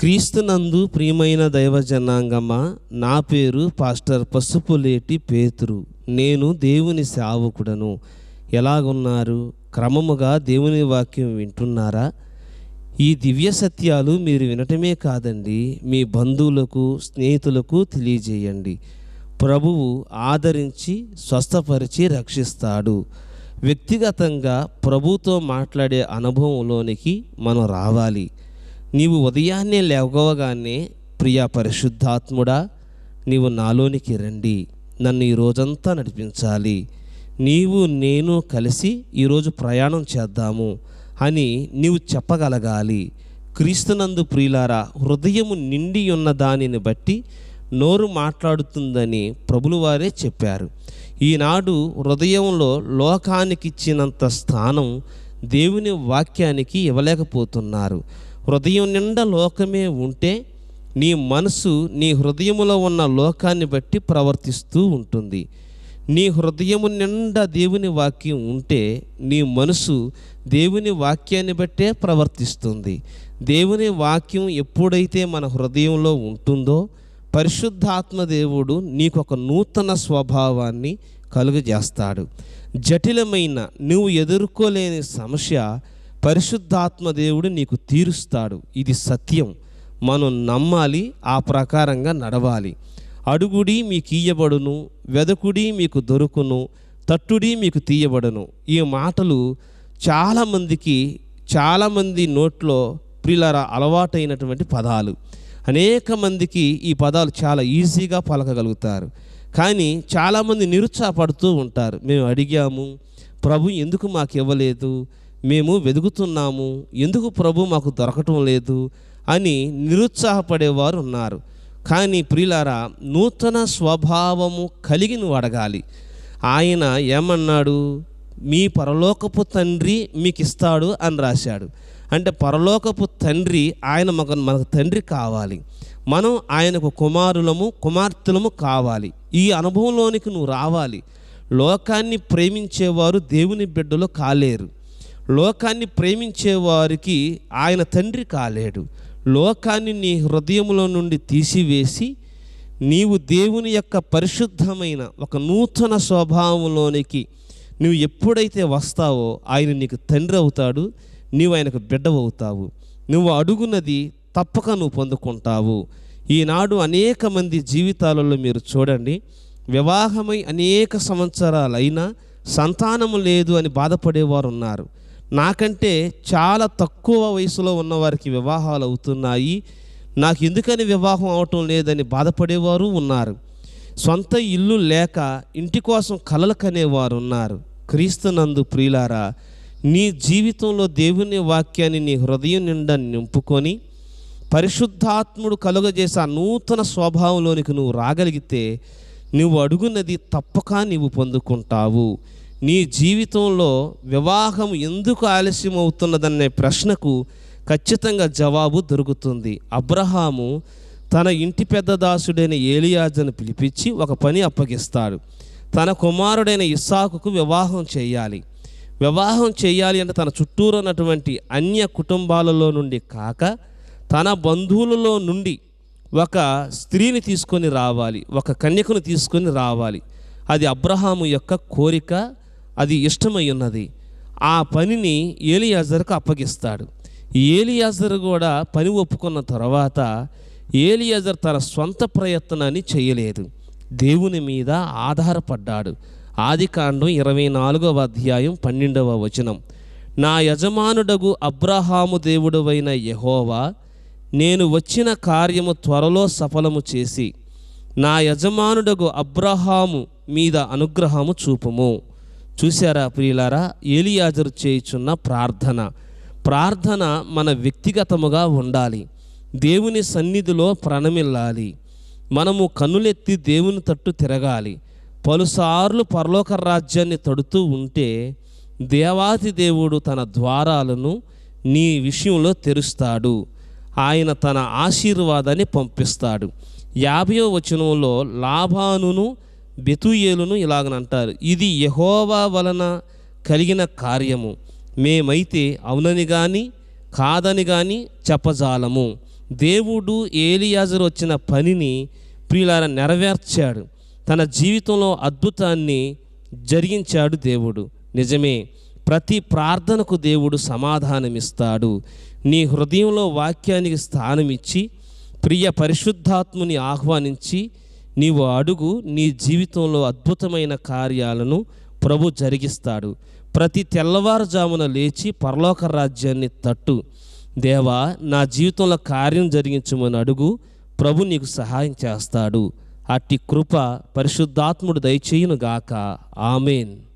క్రీస్తునందు ప్రియమైన దైవ జనాంగమా నా పేరు పాస్టర్ పసుపులేటి పేతురు. నేను దేవుని సేవకుడను. ఎలాగున్నారు? క్రమముగా దేవుని వాక్యం వింటున్నారా? ఈ దివ్య సత్యాలు మీరు వినటమే కాదండి. మీ బంధువులకు స్నేహితులకు తెలియజేయండి. ప్రభువు ఆదరించి స్వస్థపరిచి రక్షిస్తాడు. వ్యక్తిగతంగా ప్రభుతో మాట్లాడే అనుభవంలోనికి మనం రావాలి. నీవు ఉదయాన్నే లేవగోవగానే ప్రియా పరిశుద్ధాత్ముడా నీవు నాలోనికి రండి. నన్ను ఈ రోజంతా నడిపించాలి. నీవు నేను కలిసి ఈరోజు ప్రయాణం చేద్దాము అని నీవు చెప్పగలగాలి. క్రీస్తునందు ప్రియులారా హృదయము నిండి ఉన్న దానిని బట్టి నోరు మాట్లాడుతుందని ప్రభులు వారే చెప్పారు. ఈనాడు హృదయంలో లోకానికి ఇచ్చినంత స్థానం దేవుని వాక్యానికి ఇవ్వలేకపోతున్నారు. హృదయం నిండా లోకమే ఉంటే నీ మనసు నీ హృదయములో ఉన్న లోకాన్ని బట్టి ప్రవర్తిస్తూ ఉంటుంది. నీ హృదయము నిండా దేవుని వాక్యం ఉంటే నీ మనసు దేవుని వాక్యాన్ని బట్టే ప్రవర్తిస్తుంది. దేవుని వాక్యం ఎప్పుడైతే మన హృదయంలో ఉంటుందో పరిశుద్ధాత్మ దేవుడు నీకు ఒక నూతన స్వభావాన్ని కలుగజేస్తాడు. జటిలమైన నువ్వు ఎదుర్కోలేని సమస్య పరిశుద్ధాత్మ దేవుడు నీకు తీరుస్తాడు. ఇది సత్యం. మనం నమ్మాలి ఆ ప్రకారంగా నడవాలి. అడుగుడి మీకు ఇయ్యబడును వెదకుడి మీకు దొరుకును తట్టుడి మీకు తీయబడును. ఈ మాటలు చాలామందికి చాలామంది నోట్లో ప్రిలర అలవాటైనటువంటి పదాలు. అనేక మందికి ఈ పదాలు చాలా ఈజీగా పలకగలుగుతారు. కానీ చాలామంది నిరుత్సాహపడుతూ ఉంటారు. మేము అడిగాము ప్రభు ఎందుకు మాకు ఇవ్వలేదు? మేము వెతుకుతున్నాము ఎందుకు ప్రభు మాకు దొరకటం లేదు? అని నిరుత్సాహపడేవారు ఉన్నారు. కానీ ప్రియులారా నూతన స్వభావము కలిగి అడగాలి ఆయన ఏమన్నాడు? మీ పరలోకపు తండ్రి మీకు ఇస్తాడు అని రాశాడు. అంటే పరలోకపు తండ్రి ఆయన మగ మనకు తండ్రి కావాలి. మనం ఆయనకు కుమారులము కుమార్తెలము కావాలి. ఈ అనుభవంలోనికి నువ్వు రావాలి. లోకాన్ని ప్రేమించేవారు దేవుని బిడ్డలు కాలేరు. లోకాన్ని ప్రేమించే వారికి ఆయన తండ్రి కాలేడు. లోకాన్ని నీ హృదయంలో నుండి తీసివేసి నీవు దేవుని యొక్క పరిశుద్ధమైన ఒక నూతన స్వభావంలోనికి నువ్వు ఎప్పుడైతే వస్తావో ఆయన నీకు తండ్రి అవుతాడు నీవు ఆయనకు బిడ్డవవుతావు. నువ్వు అడుగున్నది తప్పక నువ్వు పొందుకుంటావు. ఈనాడు అనేక మంది జీవితాలలో మీరు చూడండి వివాహమై అనేక సంవత్సరాలైనా సంతానము లేదు అని బాధపడేవారు ఉన్నారు నాకంటే చాలా తక్కువ వయసులో ఉన్నవారికి వివాహాలు అవుతున్నాయి. నాకు ఎందుకని వివాహం అవటం లేదని బాధపడేవారు ఉన్నారు. సొంత ఇల్లు లేక ఇంటి కోసం కలలు కనేవారు ఉన్నారు. క్రీస్తునందు ప్రియులారా నీ జీవితంలో దేవుని వాక్యాన్ని నీ హృదయం నిండా నింపుకొని పరిశుద్ధాత్ముడు కలుగజేసే ఆ నూతన స్వభావంలోనికి నువ్వు రాగలిగితే నువ్వు అడుగున్నది తప్పక నీవు పొందుకుంటావు. నీ జీవితంలో వివాహం ఎందుకు ఆలస్యం అవుతున్నదనే ప్రశ్నకు ఖచ్చితంగా జవాబు దొరుకుతుంది. అబ్రహాము తన ఇంటి పెద్ద దాసుడైన ఏలియాజను పిలిపించి ఒక పని అప్పగిస్తాడు. తన కుమారుడైన ఇస్సాకుకు వివాహం చేయాలి. వివాహం చేయాలి అంటే తన చుట్టూరు ఉన్నటువంటి అన్య కుటుంబాలలో నుండి కాక తన బంధువులలో నుండి ఒక స్త్రీని తీసుకొని రావాలి. ఒక కన్యకుని తీసుకొని రావాలి. అది అబ్రహాము యొక్క కోరిక అది ఇష్టమై ఉన్నది ఆ పనిని ఏలియాజర్కు అప్పగిస్తాడు. ఏలియాజర్ కూడా పని ఒప్పుకున్న తర్వాత ఏలియాజర్ తన సొంత ప్రయత్నాన్ని చేయలేదు. దేవుని మీద ఆధారపడ్డాడు. ఆదికాండం ఇరవై నాలుగవ అధ్యాయం పన్నెండవ వచనం. నా యజమానుడగు అబ్రహాము దేవుడవైన యహోవా నేను వచ్చిన కార్యము త్వరలో సఫలము చేసి నా యజమానుడగు అబ్రహాము మీద అనుగ్రహము చూపుము. చూశారా ప్రియులారా? ఏలియాజరు చేయుచున్న ప్రార్థన. ప్రార్థన మన వ్యక్తిగతముగా ఉండాలి. దేవుని సన్నిధిలో ప్రణమిల్లాలి. మనము కన్నులెత్తి దేవుని తట్టు తిరగాలి. పలుసార్లు పరలోక రాజ్యాన్ని తడుతూ ఉంటే దేవాతి దేవుడు తన ద్వారాలను నీ విషయంలో తెరుస్తాడు. ఆయన తన ఆశీర్వాదాన్ని పంపిస్తాడు. యాభయో వచనంలో లాభానును బెతుయేలును ఇలాగనంటారు ఇది యహోవా వలన కలిగిన కార్యము. మేమైతే అవునని కానీ కాదని కానీ చెప్పజాలము. దేవుడు ఏలియాజరు వచ్చిన పనిని ప్రియులార నెరవేర్చాడు. తన జీవితంలో అద్భుతాన్ని జరిగించాడు దేవుడు. నిజమే ప్రతి ప్రార్థనకు దేవుడు సమాధానమిస్తాడు. నీ హృదయంలో వాక్యానికి స్థానమిచ్చి ప్రియ పరిశుద్ధాత్ముని ఆహ్వానించి నీవు అడుగు నీ జీవితంలో అద్భుతమైన కార్యాలను ప్రభు జరిగిస్తాడు. ప్రతి తెల్లవారుజామున లేచి పరలోక రాజ్యాన్ని తట్టు. దేవా నా జీవితంలో కార్యం జరిగించమని అడుగు ప్రభు నీకు సహాయం చేస్తాడు. అట్టి కృప పరిశుద్ధాత్ముడు దయచేయును గాక ఆమెన్.